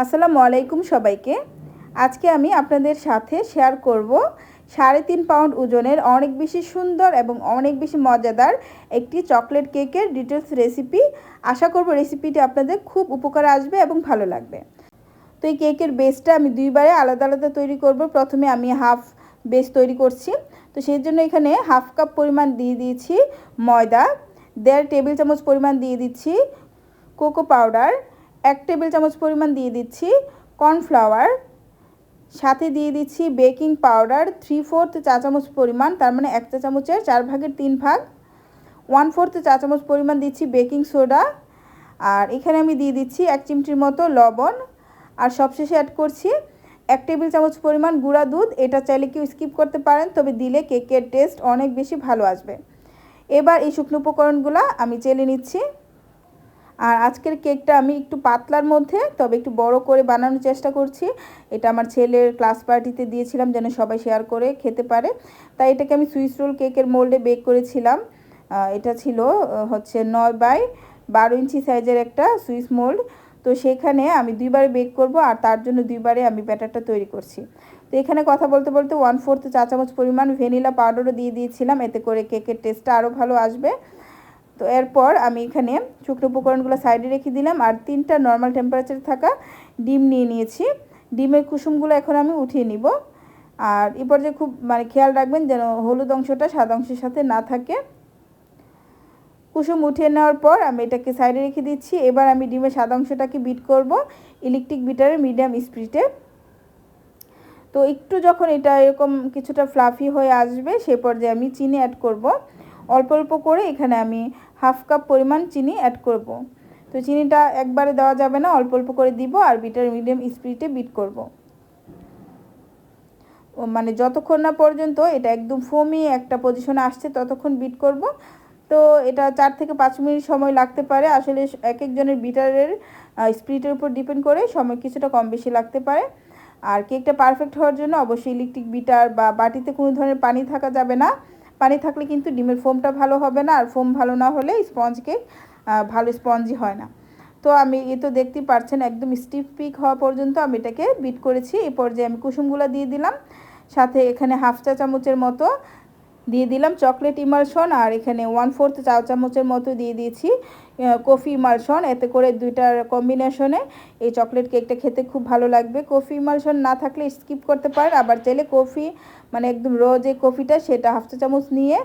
আসসালামু আলাইকুম সবাইকে। আজকে আমি আপনাদের সাথে শেয়ার করব সাড়ে তিন পাউন্ড ওজনের অনেক বেশি সুন্দর এবং অনেক বেশি মজাদার একটি চকলেট কেকের ডিটেলস রেসিপি আশা করব রেসিপিটি আপনাদের খুব উপকারে আসবে এবং ভালো লাগবে। তো এই কেকের বেসটা আমি দুইবারে আলাদা আলাদা তৈরি করব। প্রথমে আমি হাফ বেস তৈরি করছি। তো সেই জন্য এখানে হাফ কাপ পরিমাণ দিয়ে দিয়েছি ময়দা, দেড় টেবিল চামচ পরিমাণ দিয়ে দিচ্ছি কোকো পাউডার এক টেবিল চামচ পরিমাণ দিয়ে দিচ্ছি কর্নফ্লাওয়ার, সাথে দিয়ে দিচ্ছি বেকিং পাউডার থ্রি ফোর্থ চা চামচ পরিমাণ, তার মানে এক চা চামচের চার ভাগের তিন ভাগ। ওয়ান ফোর্থ চা চামচ পরিমাণ দিচ্ছি বেকিং সোডা, আর এখানে আমি দিয়ে দিচ্ছি এক চিমটির মতো লবণ। আর সবশেষে অ্যাড করছি এক টেবিল চামচ পরিমাণ গুঁড়া দুধ, এটা চাইলে কেউ স্কিপ করতে পারেন, তবে দিলে কেকের টেস্ট অনেক বেশি ভালো আসবে। এবার এই শুকনো উপকরণগুলো আমি চেলে নিচ্ছি। আর আজকের কেকটা আমি একটু পাতলার মধ্যে, তবে একটু বড় করে বানানোর চেষ্টা করছি। এটা আমার ছেলের ক্লাস পার্টিতে দিয়েছিলাম যেন সবাই শেয়ার করে খেতে পারে। তাই এটাকে আমি সুইস রোল কেকের মোল্ডে বেক করেছিলাম। এটা ছিল হচ্ছে নয় বাই বারো ইঞ্চি সাইজের একটা সুইস মোল্ড। তো সেখানে আমি দুইবারে বেক করব আর তার জন্য দুইবারে আমি ব্যাটারটা তৈরি করছি। তো এখানে কথা বলতে বলতে ওয়ান ফোর্থ চা চামচ পরিমাণ ভ্যানিলা পাউডারও দিয়ে দিয়েছিলাম। এতে করে কেকের টেস্টটা আরও ভালো আসবে। তো এরপর আমি এখানে শুকনো উপকরণগুলো সাইডে রেখে দিলাম আর তিনটা নর্মাল টেম্পারেচারে থাকা ডিম নিয়ে নিয়েছি। ডিমের কুসুমগুলো এখন আমি উঠিয়ে নিব। আর এ পর্যায়ে খুব মানে খেয়াল রাখবেন যেন হলুদ অংশটা সাদা অংশের সাথে না থাকে। কুসুম উঠিয়ে নেওয়ার পর আমি এটাকে সাইডে রেখে দিচ্ছি। এবার আমি ডিমের সাদা অংশটাকে বিট করব ইলেকট্রিক বিটারের মিডিয়াম স্পিডে তো একটু যখন এটা এরকম কিছুটা ফ্লাফি হয়ে আসবে সে পর্যায়ে আমি চিনি অ্যাড করব। অল্প অল্প করে এখানে আমি হাফ কাপ পরিমাণ চিনি অ্যাড করব। তো চিনিটা একবারে দেওয়া যাবে না, অল্প অল্প করে দিব আর বিটার মিডিয়াম স্পিডে বিট করব। মানে যতক্ষণ না পর্যন্ত এটা একদম ফোমি একটা পজিশনে আসছে, ততক্ষণ বিট করব। তো এটা চার থেকে পাঁচ মিনিট সময় লাগতে পারে। আসলে এক একজনের বিটারের স্পিডের উপর ডিপেন্ড করে সময় কিছুটা কম বেশি লাগতে পারে। আর কেকটা পারফেক্ট হওয়ার জন্য অবশ্যই ইলেকট্রিক বিটার বা বাটিতে কোনো ধরনের পানি থাকা যাবে না। পানি থাকলে কিন্তু ডিমের ফোমটা ভালো হবে না, আর ফোম ভালো না হলে স্পঞ্জ কেক ভালো স্পঞ্জই হয় না। তো আমি এ তো দেখতেই পারছেন, একদম স্টিফ পিক হওয়া পর্যন্ত আমি এটাকে বিট করেছি। এই পর্যায়ে আমি কুসুমগুলো দিয়ে দিলাম। সাথে এখানে হাফ চা চামচের মতো দিয়ে দিলাম চকলেট ইমালশন আর এখানে ওয়ান ফোর্থ চা, চামচের মতো দিয়ে দিয়েছি কফি ইমালশন এতে করে দুইটার কম্বিনেশনে এই চকলেট কেকটা খেতে খুব ভালো লাগবে। কফি ইমালশন না থাকলে স্কিপ করতে পারেন। আবার চাইলে কফি মানে একদম র যে কফিটা সেটা হাফ চা চামচ নিয়ে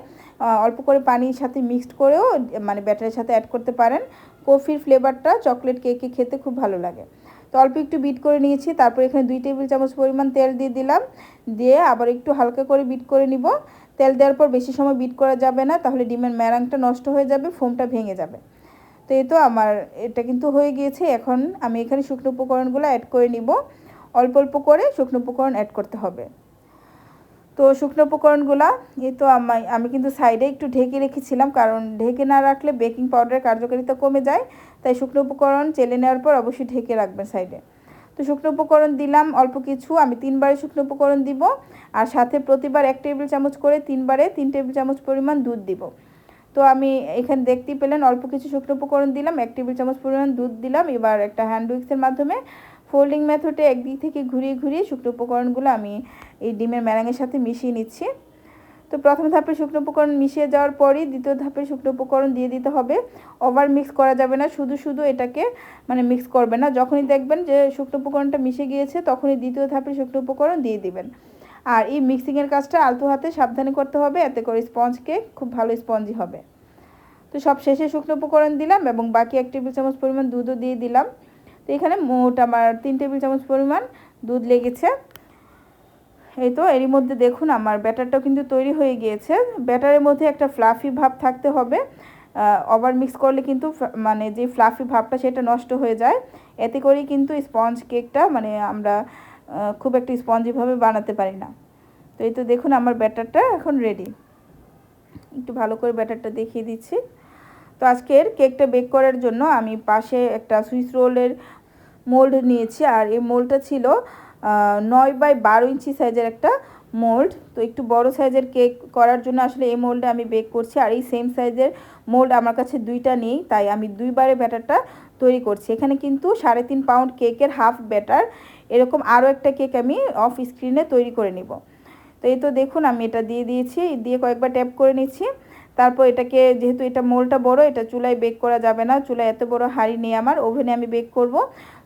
অল্প করে পানির সাথে মিক্সড করেও মানে ব্যাটারের সাথে অ্যাড করতে পারেন। কফির ফ্লেভারটা চকলেট কেকে খেতে খুব ভালো লাগে। তো অল্প একটু বিট করে নিয়েছি। তারপর এখানে দুই টেবিল চামচ পরিমাণ তেল দিয়ে দিলাম। দিয়ে আবার একটু হালকা করে বিট করে নিব। তেল দেওয়ার পর বেশি সময় বিট করা যাবে না, তাহলে ডিমের ম্যারাংটা নষ্ট হয়ে যাবে ফোমটা ভেঙে যাবে। তো এই তো আমার, এটা কিন্তু হয়ে গিয়েছে। এখন আমি এখানে শুকনো উপকরণগুলো অ্যাড করে নিব। অল্প অল্প করে শুকনো উপকরণ অ্যাড করতে হবে। তো শুকনো উপকরণগুলো, এই তো আমি আমি কিন্তু সাইডে একটু ঢেকে রেখেছিলাম, কারণ ঢেকে না রাখলে বেকিং পাউডারের কার্যকারিতা কমে যায়। তাই শুকনো উপকরণ চেলে নেওয়ার পর অবশ্যই ঢেকে রাখবেন সাইডে তো শুকনো উপকরণ দিলাম, অল্প কিছু, আমি তিনবারে শুকনো উপকরণ দিব, আর সাথে প্রতিবার এক টেবিল চামচ করে তিনবারে তিন টেবিল চামচ পরিমাণ দুধ দিব। তো আমি এখানে দেখতে পেলেন, অল্প কিছু শুকনো উপকরণ দিলাম, এক টেবিল চামচ পরিমাণ দুধ দিলাম, এবার একটা হ্যান্ড উইক্সের মাধ্যমে ফোল্ডিং মেথডে একদিক থেকে ঘুরিয়ে ঘুরিয়ে শুকনো উপকরণগুলো আমি এই ডিমের ম্যারাঙের সাথে মিশিয়ে নিচ্ছি। তো প্রথম ধাপে শুকনো উপকরণ মিশিয়ে যাওয়ার পরই দ্বিতীয় ধাপে শুকনো উপকরণ দিয়ে দিতে হবে। ওভার মিক্স করা যাবে না, শুধু শুধু এটাকে মানে মিক্স করবে না। যখনই দেখবেন যে শুকনো উপকরণটা মিশে গিয়েছে, তখনই দ্বিতীয় ধাপে শুকনো উপকরণ দিয়ে দিবেন। আর এই মিক্সিংয়ের কাজটা আলতো হাতে সাবধানে করতে হবে, এতে করে স্পঞ্জ কেক খুব ভালো স্পঞ্জি হবে। তো সব শেষে শুকনো উপকরণ দিলাম এবং বাকি এক টেবিল চামচ পরিমাণ দুধও দিয়ে দিলাম। তো এখানে মোট আমার তিন টেবিল চামচ পরিমাণ দুধ লেগেছে। এই তো, এরই মধ্যে দেখুন আমার ব্যাটারটাও কিন্তু তৈরি হয়ে গিয়েছে। ব্যাটারের মধ্যে একটা ফ্লাফি ভাব থাকতে হবে। ওভার মিক্স করলে কিন্তু মানে যে ফ্লাফি ভাবটা সেটা নষ্ট হয়ে যায়। এতে করেই কিন্তু স্পঞ্জ কেকটা মানে আমরা খুব একটা স্পঞ্জিভাবে বানাতে পারি না। তো এই তো দেখুন আমার ব্যাটারটা এখন রেডি একটু ভালো করে ব্যাটারটা দেখিয়ে দিচ্ছি। তো আজকের কেকটা বেক করার জন্য আমি পাশে একটা সুইস রোলের মোল্ড নিয়েছি। আর এই মোল্ডটা ছিল নয় বাই বারো ইঞ্চি সাইজের একটা মোল্ড। তো একটু বড় সাইজের কেক করার জন্য আসলে এই মোল্ডে আমি বেক করছি আর এই সেম সাইজের মোল্ড আমার কাছে দুইটা নেই, তাই আমি দুইবারে ব্যাটারটা তৈরি করছি। এখানে কিন্তু সাড়ে তিন পাউন্ড কেকের হাফ ব্যাটার এরকম আরও একটা কেক আমি অফ স্ক্রিনে তৈরি করে নিব। তো এই তো দেখুন, আমি এটা দিয়ে দিয়েছি, দিয়ে কয়েকবার ট্যাপ করে নিচ্ছি। তারপর এটাকে, যেহেতু এটা মোলটা বড়, এটা চুলায় বেক করা যাবে না, চুলায় এত বড় হাঁড়ি নিয়ে আমার, ওভেনে আমি বেক করব।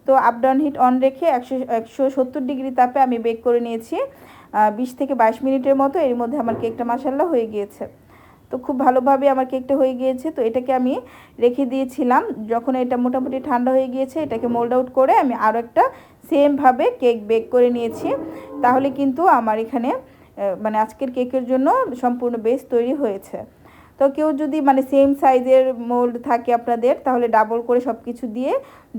তো আপ ডাউন হিট অন রেখে একশো একশো সত্তর ডিগ্রি তাপে আমি বেক করে নিয়েছি। বিশ থেকে বাইশ মিনিটের মতো এর মধ্যে আমার কেকটা মাসাল্লা হয়ে গিয়েছে। তো খুব ভালোভাবে আমার কেকটা হয়ে গিয়েছে। তো এটাকে আমি রেখে দিয়েছিলাম। যখন এটা মোটামুটি ঠান্ডা হয়ে গিয়েছে, এটাকে মোল্ড আউট করে আমি আরও একটা সেমভাবে কেক বেক করে নিয়েছি। তাহলে কিন্তু আমার এখানে মানে আজকের কেকের জন্য সম্পূর্ণ বেস তৈরি হয়েছে। তো কেউ যদি মানে সেম সাইজের মোল্ড থাকে আপনাদের, তাহলে ডাবল করে সব কিছু দিয়ে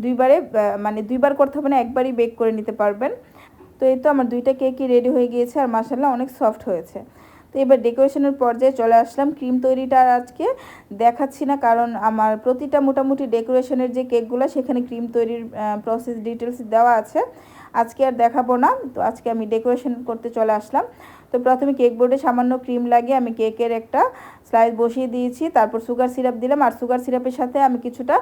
দুইবারে মানে দুইবার করতে হবে না, একবারই বেক করে নিতে পারবেন। তো এই তো আমার দুইটা কেকই রেডি হয়ে গিয়েছে আর মাসাল্লাহ অনেক সফট হয়েছে। তো এবার ডেকোরেশনের পর্যায়ে চলে আসলাম ক্রিম তৈরিটা আর আজকে দেখাচ্ছি না, কারণ আমার প্রতিটা মোটামুটি ডেকোরেশনের যে কেকগুলো সেখানে ক্রিম তৈরির প্রসেস ডিটেলস দেওয়া আছে। আজকে আর দেখাবো না, তো আজকে আমি ডেকোরেশন করতে চলে আসলাম। তো প্রথমে কেক বোর্ডে সামান্য ক্রিম লাগিয়ে আমি কেকের একটা স্লাইস বসিয়ে দিয়েছি, তারপর সুগার সিরাপ দিলাম আর সুগার সিরাপের সাথে আমি কিছুটা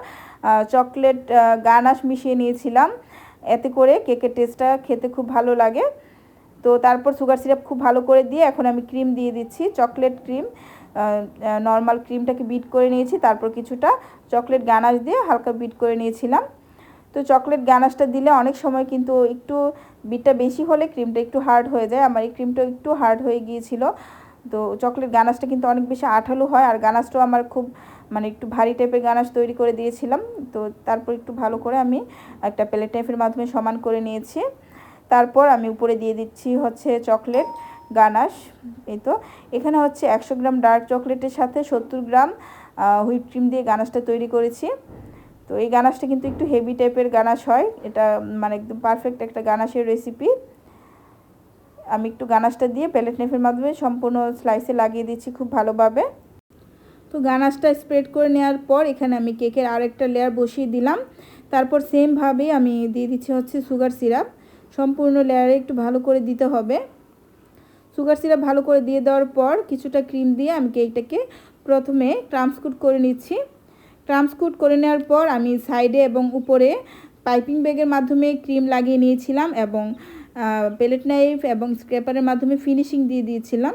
চকলেট গানাশ মিশিয়ে নিয়েছিলাম। এতে করে কেকের টেস্টটা খেতে খুব ভালো লাগে। তো তারপর সুগার সিরাপ খুব ভালো করে দিয়ে এখন আমি ক্রিম দিয়ে দিচ্ছি, চকলেট ক্রিম নর্মাল ক্রিমটাকে বিট করে নিয়েছি, তারপর কিছুটা চকলেট গানাশ দিয়ে হালকা বিট করে নিয়েছিলাম। তো চকলেট গানাশটা দিলে অনেক সময় কিন্তু একটু বিটটা বেশি হলে ক্রিমটা একটু হার্ড হয়ে যায়। আমার এই ক্রিমটা একটু হার্ড হয়ে গিয়েছিল। তো চকলেট গানাশটা কিন্তু অনেক বেশি আঠালো হয়। আর গানাশটাও আমার খুব মানে একটু ভারী টাইপের গানাশ তৈরি করে দিয়েছিলাম। তো তারপর একটু ভালো করে আমি একটা প্লেট টাইপের মাধ্যমে সমান করে নিয়েছি। তারপর আমি উপরে দিয়ে দিচ্ছি হচ্ছে চকলেট গানাশ। এই তো। এখানে হচ্ছে একশো গ্রাম ডার্ক চকলেটের সাথে সত্তর গ্রাম হুইপ ক্রিম দিয়ে গানাশটা তৈরি করেছি। তো এই গানাশটা কিন্তু একটু হেভি টাইপের গানাশ হয়। এটা মানে একদম পারফেক্ট একটা গানাশের রেসিপি আমি একটু গানাশটা দিয়ে প্যালেট নেফের মাধ্যমে সম্পূর্ণ স্লাইসে লাগিয়ে দিচ্ছি খুব ভালোভাবে। তো গানাশটা স্প্রেড করে নেওয়ার পর এখানে আমি কেকের আরেকটা লেয়ার বসিয়ে দিলাম। তারপর সেমভাবেই আমি দিয়ে দিচ্ছি হচ্ছে সুগার সিরাপ সম্পূর্ণ লেয়ারে একটু ভালো করে দিতে হবে। সুগার সিরাপ ভালো করে দিয়ে দেওয়ার পর কিছুটা ক্রিম দিয়ে আমি কেকটাকে প্রথমে ট্রান্সকুট করে নিচ্ছি। ট্রান্সকুট করে নেওয়ার পর আমি সাইডে এবং উপরে পাইপিং ব্যাগের মাধ্যমে ক্রিম লাগিয়ে নিয়েছিলাম এবং পেলেট নাইফ এবং স্ক্র্যাপারের মাধ্যমে ফিনিশিং দিয়ে দিয়েছিলাম।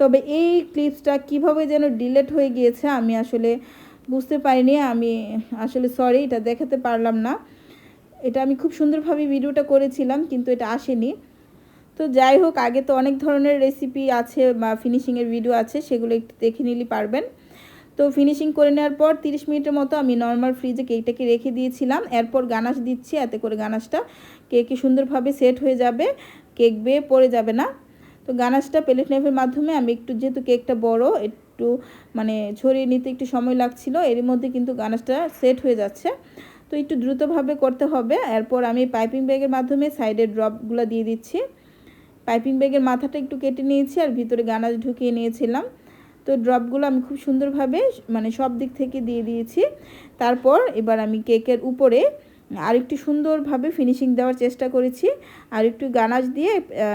তবে এই ক্লিপসটা কীভাবে যেন ডিলেট হয়ে গিয়েছে আমি আসলে বুঝতে পারিনি, আমি আসলে সরি, এটা দেখাতে পারলাম না। এটা আমি খুব সুন্দরভাবে ভিডিওটা করেছিলাম, কিন্তু এটা আসেনি। তো যাই হোক, আগে তো অনেক ধরনের রেসিপি আছে বা ফিনিশিংয়ের ভিডিও আছে, সেগুলো একটু দেখে নিলে পারবেন। তো ফিনিশিং করে নেওয়ার পর 30 মিনিটের মতো আমি নর্মাল ফ্রিজে কেকটাকে রেখে দিয়েছিলাম। এরপর গানাশ দিচ্ছি, এতে করে গানাশটা কেকে সুন্দরভাবে সেট হয়ে যাবে কেক বেয়ে পড়ে যাবে না। তো গানাশটা প্লেট নাইফের মাধ্যমে আমি একটু, যেহেতু কেকটা বড়, একটু মানে ছড়িয়ে নিতে একটু সময় লাগছিল, এর মধ্যে কিন্তু গানাশটা সেট হয়ে যাচ্ছে। তো একটু দ্রুতভাবে করতে হবে। এরপর আমি পাইপিং ব্যাগের মাধ্যমে সাইডের ড্রপগুলো দিয়ে দিচ্ছি। পাইপিং ব্যাগের মাথাটা একটু কেটে নিয়েছি আর ভিতরে গানাশ ঢুকিয়ে নিয়েছিলাম। তো ড্রপগুলো আমি খুব সুন্দরভাবে মানে সব দিক থেকে দিয়ে দিয়েছি। তারপর এবার আমি কেকের উপরে আরেকটু সুন্দরভাবে ফিনিশিং দেওয়ার চেষ্টা করেছি। আর একটু গানাজ দিয়ে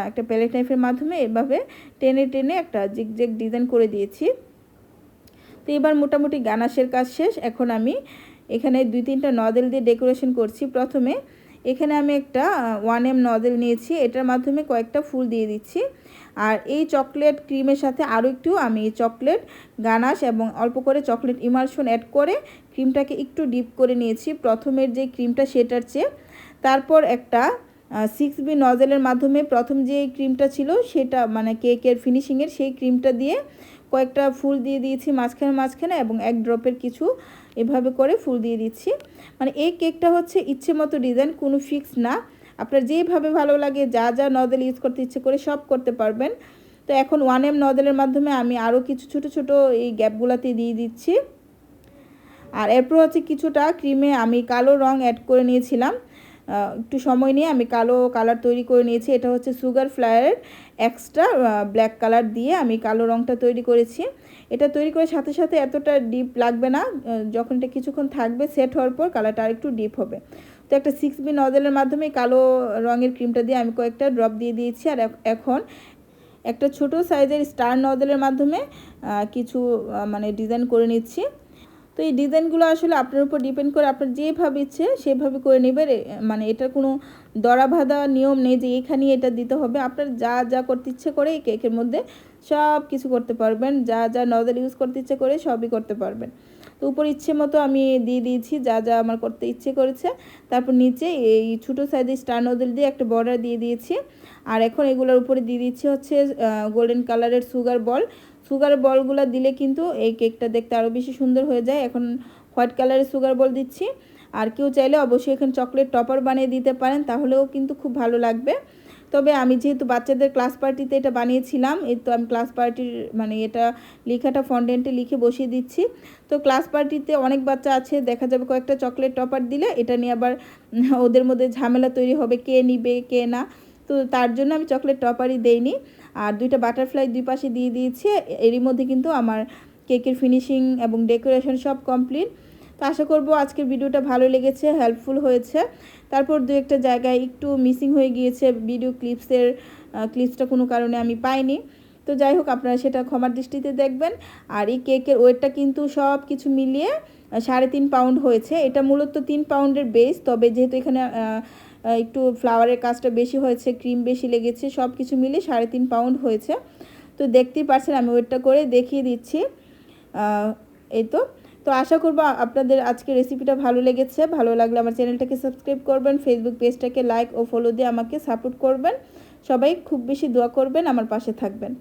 একটা প্যালেট নাইফের মাধ্যমে এভাবে টেনে টেনে একটা জিগজেগ ডিজাইন করে দিয়েছি। তো এবার মোটামুটি গানাশের কাজ শেষ। এখন আমি এখানে দুই তিনটা নদেল দিয়ে ডেকোরেশন করছি প্রথমে। এখানে আমি একটা ওয়ান এম নজেল নিয়েছি। এটার মাধ্যমে কয়েকটা ফুল দিয়ে দিচ্ছি। আর এই চকলেট ক্রিমের সাথে আরও একটু আমি চকলেট, গানাশ এবং অল্প করে চকলেট ইমার্শন অ্যাড করে ক্রিমটাকে একটু ডিপ করে নিয়েছি। প্রথমের যে ক্রিমটা সেটার চেয়ে তারপর একটা সিক্স বি নজেলের মাধ্যমে প্রথম যে ক্রিমটা ছিল সেটা মানে কেকের ফিনিশিংয়ের সেই ক্রিমটা দিয়ে কয়েকটা ফুল দিয়ে দিয়েছি মাঝখানে মাঝখানে এবং এক ড্রপের কিছু এভাবে করে ফুল দিয়ে দিচ্ছি। মানে এই কেকটা হচ্ছে ইচ্ছে মতো ডিজাইন কোনো ফিক্স না। আপনার যেভাবে ভালো লাগে, যা যা নদেল ইউজ করতে ইচ্ছে করে সব করতে পারবেন। তো এখন ওয়ান এম নদেলের মাধ্যমে আমি আরও কিছু ছোট ছোট এই গ্যাপগুলোতে দিয়ে দিচ্ছি। আর এরপর হচ্ছে কিছুটা ক্রিমে আমি কালো রং অ্যাড করে নিয়েছিলাম। একটু সময় নিয়ে আমি কালো কালার তৈরি করে নিয়েছি। এটা হচ্ছে সুগার ফ্লায়ারের এক্সট্রা ব্ল্যাক কালার দিয়ে আমি কালো রংটা তৈরি করেছি। এটা তৈরি করে সাথে সাথে এতটা ডিপ লাগবে না। যখন এটা কিছুক্ষণ থাকবে সেট হওয়ার পর কালারটা আরেকটু ডিপ হবে। তো একটা সিক্স বি নজেলের মাধ্যমে কালো রঙের ক্রিমটা দিয়ে আমি কয়েকটা ড্রপ দিয়ে দিয়েছি। আর এখন একটা ছোট সাইজের স্টার নজেলের মাধ্যমে কিছু মানে ডিজাইন করে নিচ্ছি। তো এই ডিজাইনগুলো আসলে আপনার উপর ডিপেন্ড করে আপনার যেভাবে ইচ্ছে সেভাবে করে নেবেন। মানে এটার কোনো দরা বাঁধা নিয়ম নেই যে এখানে এটা দিতে হবে। আপনার যা যা করতে ইচ্ছে করে এই কেকের মধ্যে সব কিছু করতে পারবেন। যা যা নজল ইউজ করতে ইচ্ছে করে সবই করতে পারবেন। তো উপর ইচ্ছে মতো আমি দিয়ে দিয়েছি, যা যা আমার করতে ইচ্ছে করেছে। তারপর নিচে এই ছোটো সাইজের স্টার নজল দিয়ে একটা বর্ডার দিয়ে দিয়েছি। আর এখন এগুলোর উপরে দিয়ে দিচ্ছি হচ্ছে গোল্ডেন কালারের সুগার বল সুগার বলগুলো দিলে কিন্তু এই কেকটা দেখতে আরও বেশি সুন্দর হয়ে যায়। এখন হোয়াইট কালারের সুগার বল দিচ্ছি। আর কেউ চাইলে অবশ্যই এখানে চকলেট টপার বানিয়ে দিতে পারেন, তাহলেও কিন্তু খুব ভালো লাগবে। তবে আমি যেহেতু বাচ্চাদের ক্লাস পার্টিতে এটা বানিয়েছিলাম, এই তো আমি ক্লাস পার্টির মানে এটা লেখাটা ফন্ডেন্টে লিখে বসিয়ে দিচ্ছি। তো ক্লাস পার্টিতে অনেক বাচ্চা আছে, দেখা যাবে কয়েকটা চকলেট টপার দিলে এটা নিয়ে আবার ওদের মধ্যে ঝামেলা তৈরি হবে, কে নিবে, কে না। তো তার জন্য আমি চকলেট টপারই দেইনি। আর দুইটা বাটারফ্লাই দুই পাশে দিয়ে দিয়েছি, এরই মধ্যে কিন্তু আমার কেকের ফিনিশিং এবং ডেকোরেশন সব কমপ্লিট তো আশা করব আজকের ভিডিওটা ভালো লেগেছে হেল্পফুল হয়েছে। তারপর দু একটা জায়গায় একটু মিসিং হয়ে গিয়েছে ভিডিও ক্লিপসের ক্লিপসটা কোনো কারণে আমি পাইনি। তো যাই হোক, আপনারা সেটা ক্ষমার দৃষ্টিতে দেখবেন। আর এই কেকের ওয়েটটা কিন্তু সব কিছু মিলিয়ে সাড়ে তিন পাউন্ড হয়েছে। এটা মূলত তিন পাউন্ডের বেস তবে যেহেতু এখানে একটু ফ্লাওয়ারের কাজটা বেশি হয়েছে ক্রিম বেশি লেগেছে সব কিছু মিলে সাড়ে তিন পাউন্ড হয়েছে। তো দেখতেই পারছেন, আমি ওয়েটটা করে দেখিয়ে দিচ্ছি। এই তো। তো আশা করব আপনাদের আজকে রেসিপিটা ভালো লেগেছে। ভালো লাগলে আমার চ্যানেলটাকে সাবস্ক্রাইব করবেন ফেসবুক পেজটাকে লাইক ও ফলো দিয়ে আমাকে সাপোর্ট করবেন। সবাই খুব বেশি দোয়া করবেন, আমার পাশে থাকবেন।